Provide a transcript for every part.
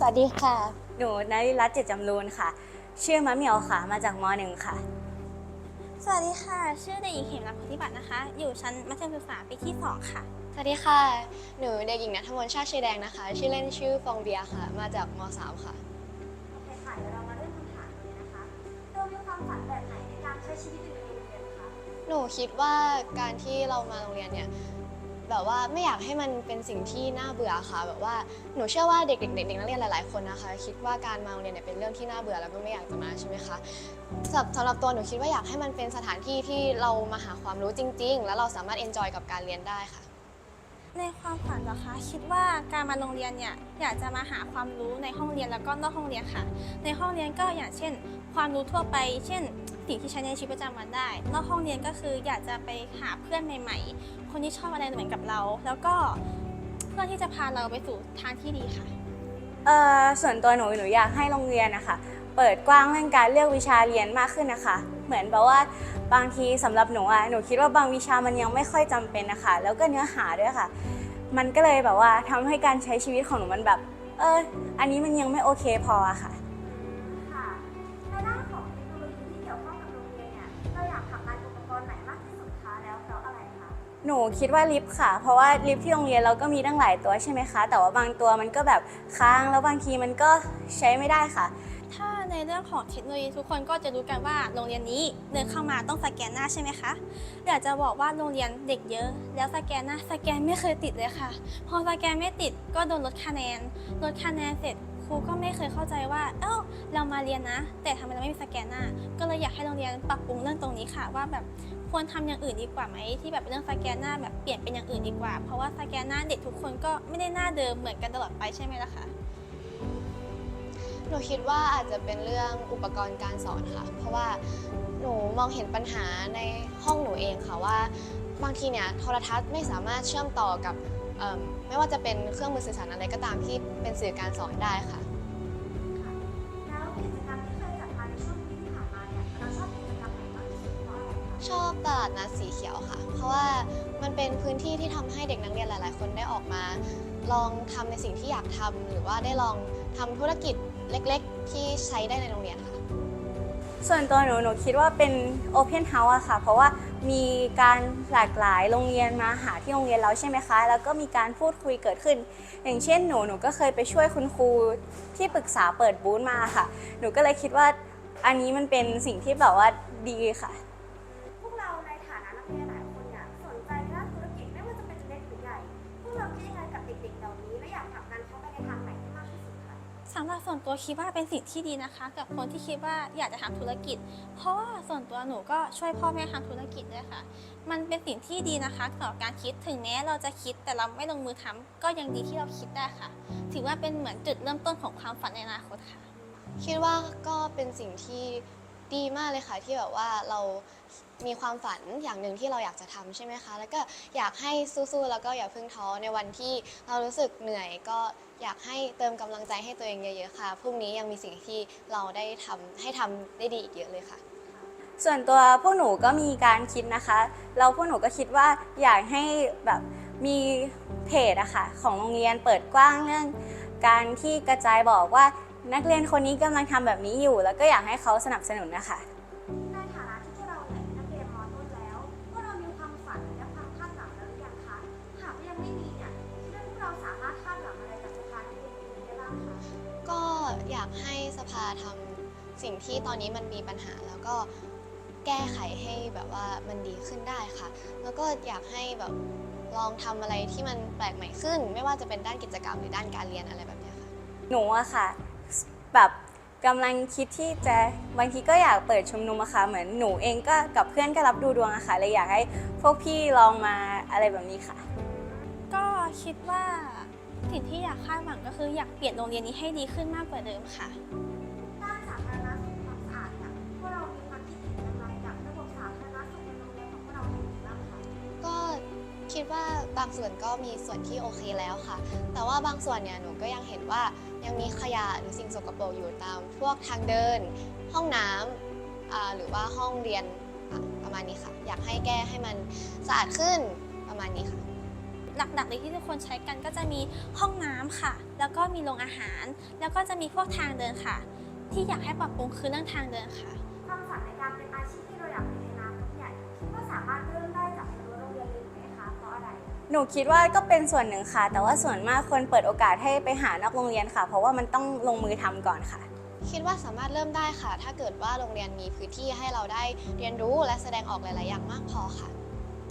สวัสดีค่ะ หนูนริรัตน์จิตจำรูนค่ะ ชื่อมะเหมียวค่ะ มาจากมหนึ่งค่ะ สวัสดีค่ะ ชื่อเด็กหญิงเหมรักพุทธิบัตรนะคะ อยู่ชั้นมัธยมศึกษาปีที่ 2 ค่ะ สวัสดีค่ะ หนูเด็กหญิงนัทมนต์ชาติชีแดงนะคะ ชื่อเล่นชื่อฟองเบียร์ค่ะ มาจากม .3 ค่ะ โอเคค่ะเดี๋ยวเรามาเริ่มคำถามกันเลยนะคะเรามีความฝันแบบไหนในการใช้ชีวิตอยู่ในโรงเรียนคะ หนูคิดว่าการที่เรามาโรงเรียนเนี่ย แบบว่าไม่อยากให้มันเป็นสิ่งที่น่าเบื่อค่ะ แบบว่าหนูเชื่อว่าเด็กๆเด็กนักเรียนหลายๆคนนะคะ คิดว่าการมาโรงเรียนเนี่ยเป็นเรื่องที่น่าเบื่อแล้วก็ไม่อยากจะมาใช่ไหมคะสำหรับสำหรับตัวหนูคิดว่าอยากให้มันเป็นสถานที่ที่เรามาหาความรู้จริง ๆ แล้วเราสามารถเอนจอยกับการเรียนได้ค่ะในความฝันเหรอคะคิดว่าการมาโรงเรียนเนี่ยอยากจะมาหาความรู้ในห้องเรียนแล้วก็นอกห้องเรียนค่ะ ในห้องเรียนก็อย่างเช่น ความรู้ทั่วไป เช่น สิ่งที่ใช้ในชีวิตประจำวันได้ นอกห้องเรียนก็คืออยากจะไปหาเพื่อนใหม่ ๆ คนที่ชอบอะไรเหมือนกับเรา แล้วก็เพื่อนที่จะพาเราไปสู่ทางที่ดีค่ะ เอ่อส่วนตัวหนูหนูอยากให้โรงเรียนนะคะเปิดกว้างเรื่องการเลือกวิชาเรียนมากขึ้นนะคะ เหมือนแบบว่าบางทีสำหรับหนูอะหนูคิดว่าบางวิชามันยังไม่ค่อยจำเป็นนะคะ แล้วก็เนื้อหาด้วยค่ะ มันก็เลยแบบว่าทำให้การใช้ชีวิตของหนูมันแบบ เอออันนี้มันยังไม่โอเคพออะค่ะ หนูคิดว่าลิฟต์ค่ะ เพราะว่าลิฟต์ที่โรงเรียนเราก็มีตั้งหลายตัวใช่ไหมคะ แต่ว่าบางตัวมันก็แบบค้างแล้วบางทีมันก็ใช้ไม่ได้ค่ะ ถ้าในเรื่องของเทคโนโลยีทุกคนก็จะรู้กันว่าโรงเรียนนี้เดินเข้ามาต้องสแกนหน้าใช่ไหมคะอยากจะบอกว่าโรงเรียนเด็กเยอะ แล้วสแกนหน้าสแกนไม่เคยติดเลยค่ะ พอสแกนไม่ติดก็โดนลดคะแนนลดคะแนนเสร็จครูก็ไม่เคยเข้าใจว่า เอ้า เรามาเรียนนะ แต่ทำไมเราไม่มีสแกนหน้า ก็เลยอยากให้โรงเรียนปรับปรุงเรื่องตรงนี้ค่ะ ว่าแบบ ควรทำอย่างอื่นดีกว่าไหมที่แบบเรื่องสแกนหน้าแบบเปลี่ยนเป็นอย่างอื่นดีกว่า เพราะว่าสแกนหน้าเด็กทุกคนก็ไม่ได้หน้าเดิมเหมือนกันตลอดไปใช่ไหมล่ะคะหนูคิดว่าอาจจะเป็นเรื่องอุปกรณ์การสอนค่ะ เพราะว่าหนูมองเห็นปัญหาในห้องหนูเองค่ะว่า บางทีเนี่ยโทรทัศน์ไม่สามารถเชื่อมต่อกับไม่ว่าจะเป็นเครื่องมือสื่อสารอะไรก็ตามที่เป็นสื่อการสอนได้ค่ะ ชอบตลาดนัดสีเขียวค่ะ เพราะว่ามันเป็นพื้นที่ที่ทำให้เด็กนักเรียนหลาย ๆ คนได้ออกมา ลองทำในสิ่งที่อยากทำหรือว่าได้ลองทำธุรกิจเล็ก ๆ ที่ใช้ได้ในโรงเรียนค่ะ ส่วนตัวหนูหนูคิดว่าเป็น Open House อะค่ะ เพราะว่ามีการหลากหลายโรงเรียนมาหาที่โรงเรียนเราใช่ไหมคะ แล้วก็มีการพูดคุยเกิดขึ้น อย่างเช่นหนูหนูก็เคยไปช่วยคุณครูที่ปรึกษาเปิดบูธมาค่ะ หนูก็เลยคิดว่าอันนี้มันเป็นสิ่งที่แบบว่าดีค่ะ ส่วนตัวคิดว่าเป็นสิ่งที่ดีนะคะ กับคนที่คิดว่าอยากจะทำธุรกิจ เพราะว่าส่วนตัวหนูก็ช่วยพ่อแม่ทำธุรกิจด้วยค่ะ มันเป็นสิ่งที่ดีนะคะต่อการคิดถึงแม้เราจะคิดแต่เราไม่ลงมือทำก็ยังดีที่เราคิดได้ค่ะ ถือว่าเป็นเหมือนจุดเริ่มต้นของความฝันในอนาคตค่ะ คิดว่าก็เป็นสิ่งที่ ดีมากเลยค่ะที่แบบว่าเรามีความฝันอย่างหนึ่งที่เราอยากจะทำใช่ไหมคะ แล้วก็อยากให้สู้ๆแล้วก็อย่าเพิ่งท้อในวันที่เรารู้สึกเหนื่อย ก็อยากให้เติมกำลังใจให้ตัวเองเยอะๆค่ะพรุ่งนี้ยังมีสิ่งที่เราได้ทำให้ทำได้ดีอีกเยอะเลยค่ะ ส่วนตัวพวกหนูก็มีการคิดนะคะแล้วพวกหนูก็คิดว่าอยากให้แบบมีเพจอะค่ะของโรงเรียนเปิดกว้างเรื่อง การที่กระจายบอกว่า นักเรียนคนนี้กำลังทำแบบนี้อยู่ แล้วก็อยากให้เขาสนับสนุนนะคะ ในฐานะที่พวกเราเนี่ยเป็นนักเรียนมต้นแล้ว พวกเรามีความฝันและความคาดหวังแล้วหรือยังคะ หากยังไม่มีเนี่ยคิดว่าพวกเราสามารถคาดหวังอะไรจากสภาที่เป็นปีนี้ได้บ้างคะ ก็อยากให้สภาทำสิ่งที่ตอนนี้มันมีปัญหาแล้วก็แก้ไขให้แบบว่ามันดีขึ้นได้ค่ะ แล้วก็อยากให้แบบลองทำอะไรที่มันแปลกใหม่ขึ้น ไม่ว่าจะเป็นด้านกิจกรรมหรือด้านการเรียนอะไรแบบเนี้ยค่ะ หนูอะค่ะ แบบกำลังคิดที่จะบางทีก็อยากเปิดชุมนุมอะค่ะเหมือนหนูเองก็กับเพื่อนก็รับดูดวงอะค่ะเลยอยากให้พวกพี่ลองมาอะไรแบบนี้ค่ะ ก็คิดว่าสิ่งที่อยากคาดหวังก็คืออยากเปลี่ยนโรงเรียนนี้ให้ดีขึ้นมากกว่าเดิมค่ะ ด้านสาธารณสุขความสะอาดเนี่ยพวกเรามีความคิดเห็นอย่างไรกับระบบสาธารณสุขในโรงเรียนของพวกเราแห่งนี้บ้างคะก็คิดว่าบางส่วนก็มีส่วนที่โอเคแล้วค่ะ แต่ว่าบางส่วนเนี่ยหนูก็ยังเห็นว่า ยังมีขยะหรือสิ่งสกปรกอยู่ตามพวกทางเดิน ห้องน้ำอ่าหรือว่าห้องเรียนประมาณนี้ค่ะ อยากให้แก้ให้มันสะอาดขึ้นประมาณนี้ค่ะหลักๆเลยที่ทุกคนใช้กันก็จะมีห้องน้ำค่ะ แล้วก็มีโรงอาหาร แล้วก็จะมีพวกทางเดินค่ะ ที่อยากให้ปรับปรุงคือเรื่องทางเดินค่ะ หนูคิดว่าก็เป็นส่วนหนึ่งค่ะ แต่ว่าส่วนมากคนเปิดโอกาสให้ไปหานอกโรงเรียนค่ะ เพราะว่ามันต้องลงมือทำก่อนค่ะ คิดว่าสามารถเริ่มได้ค่ะ ถ้าเกิดว่าโรงเรียนมีพื้นที่ให้เราได้เรียนรู้และแสดงออกหลาย ๆ อย่างมากพอค่ะ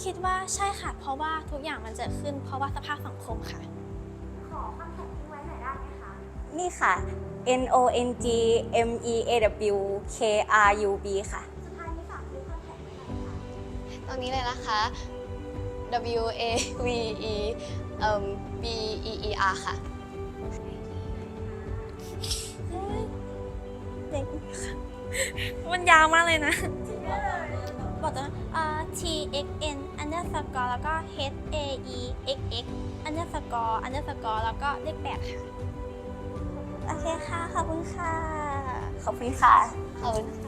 คิดว่าใช่ค่ะ เพราะว่าทุกอย่างมันเกิดขึ้น เพราะว่าสภาพสังคมค่ะ ขอคำแท็กทิ้งไว้หน่อยได้ไหมคะ นี่ค่ะ N O N G M E A W K R U B ค่ะ สุดท้ายนี้ฝากทิ้งคำแท็กไว้หน่อยค่ะ ตรงนี้เลยนะคะ W A V E เอิ่ม B E E R ค่ะ เด็กมันยาวมากเลยนะ บอกตัวเอ่อ T X N underscore แล้วก็ H A E X X underscore underscore แล้วก็เลขแปดค่ะ โอเคค่ะ ขอบคุณค่ะ ขอบคุณค่ะ ขอบคุณ